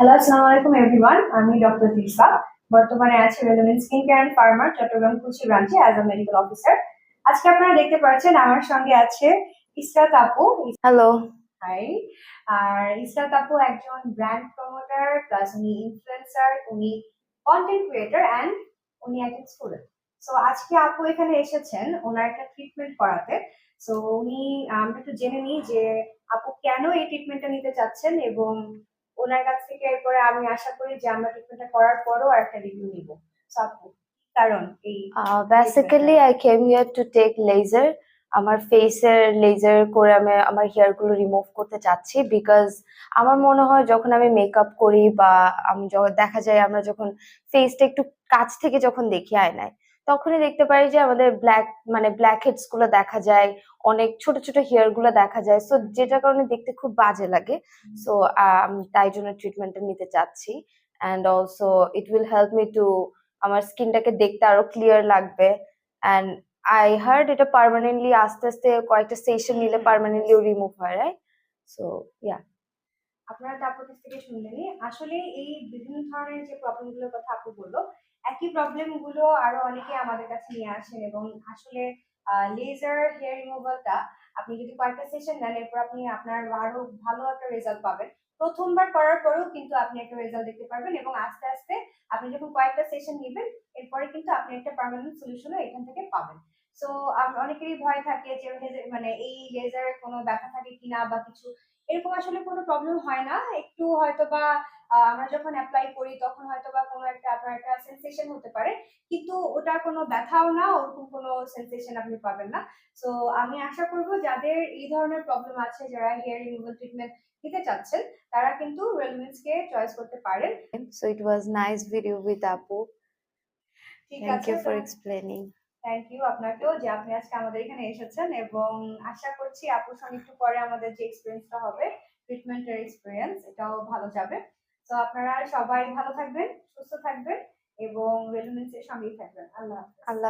Hello আসসালামু আলাইকুম everyone আমি ডক্টর তিসা বর্তমানে আছি রেলমেন্ট স্কিন কেয়ার অ্যান্ড ফার্মার চট্টগ্রাম কুচি ব্রাঞ্চে অ্যাজ আ মেডিকেল অফিসার আজকে আপনারা দেখতে পাচ্ছেন আমার সঙ্গে আছে ইসরাত আপু হ্যালো হাই আর ইসরাত আপু একজন ব্র্যান্ড প্রমোটার প্লাস উনি ইনফ্লুয়েন্সার উনি কন্টেন্ট ক্রিয়েটর অ্যান্ড উনি একজন স্টুডেন্ট সো আজকে আপু এখানে এসেছেন ওনার একটা ট্রিটমেন্ট করাতে। সো উনি আমরা একটু জেনে নিই যে আপু কেন এই ট্রিটমেন্টটা নিতে চাচ্ছেন এবং ওনার কাছ থেকে এরপরে আমি আশা করি যে আমরা ট্রিটমেন্টটা করার পরও আর একটা রিভিউ নিব। কারণ এই basically I came here to take laser আমার ফেসের লেজার করে আমি আমার হেয়ারগুলো রিমুভ করতে চাচ্ছি বিকজ আমার মনে হয় যখন আমি মেকআপ করি বা আমি দেখা যায় আমরা যখন ফেসটা একটু কাছ থেকে যখন দেখি আয়নায় তখনই দেখতে পারি যে আমাদের ব্ল্যাক মানে ব্ল্যাক হেডসগুলো দেখা যায় অনেক ছোট ছোট হেয়ারগুলো দেখা যায়। সো যেটার কারণে দেখতে খুব বাজে লাগে। সো আমি তাই জন্য ট্রিটমেন্টটা নিতে চাচ্ছি। And also it will help me to আমার স্কিনটাকে দেখতে আরও ক্লিয়ার লাগবে। অ্যান্ড আই হার্ড এটা পার্মানেন্টলি আস্তে আস্তে কয়েকটা সেশন নিলে পার্মানেন্টলি রিমুভ হয় রাইট সো ইয়া আপনারা তারপর থেকে শুনলেনই। আসলে এই বিভিন্ন ধরনের যে প্রবলেম প্রবলেমগুলোর কথা আপু বলল একই প্রবলেমগুলো আরও অনেকে আমাদের কাছে নিয়ে আসেন এবং আসলে লেজার হেয়ার রিমুভালটা আপনি যদি কয়েকটা সেশন নেন, এরপর আপনি আপনার আরও ভালো একটা রেজাল্ট পাবেন। প্রথমবার করার পরেও কিন্তু আপনি একটা রেজাল্ট দেখতে পারবেন এবং আস্তে আস্তে আপনি যখন কয়েকটা সেশন নেবেন, এরপরে কিন্তু আপনি একটা পার্মানেন্ট সলিউশনও এখান থেকে পাবেন। সো অনেকেরই ভয় থাকে যে মানে এই লেজারের কোনো ব্যথা থাকে কিনা বা কিছু। এরকম আসলে কোনো প্রবলেম হয় না। একটু হয়তো বা আমরা যখন অ্যাপ্লাই করি তখন হয়তো বা কোনো একটা আপনার একটা সেন্সেশন হতে পারে কিন্তু ওটা কোনো ব্যথাও না ওরকম কোনো সেন্সেশন আপনি পাবেন না। সো আমি আশা করব যাদের এই ধরনের প্রবলেম আছে যারা হেয়ার রিমুভাল ট্রিটমেন্ট নিতে চাচ্ছেন তারা কিন্তু কে চয়েস করতে পারেন। So it was nice video with আপু ঠিক থ্যাংক আছে you for explaining thank you আপনাকেও যে আপনি আজকে আমাদের এখানে এসেছেন এবং আশা করছি আপুর সঙ্গে একটু পরে আমাদের যে এক্সপিরিয়েন্সটা হবে ট্রিটমেন্টের এক্সপিরিয়েন্স এটাও ভালো যাবে। তো আপনারা সবাই ভালো থাকবেন সুস্থ থাকবেন এবং রেলুমেন্টসের সঙ্গেই থাকবেন। আল্লাহ আল্লাহ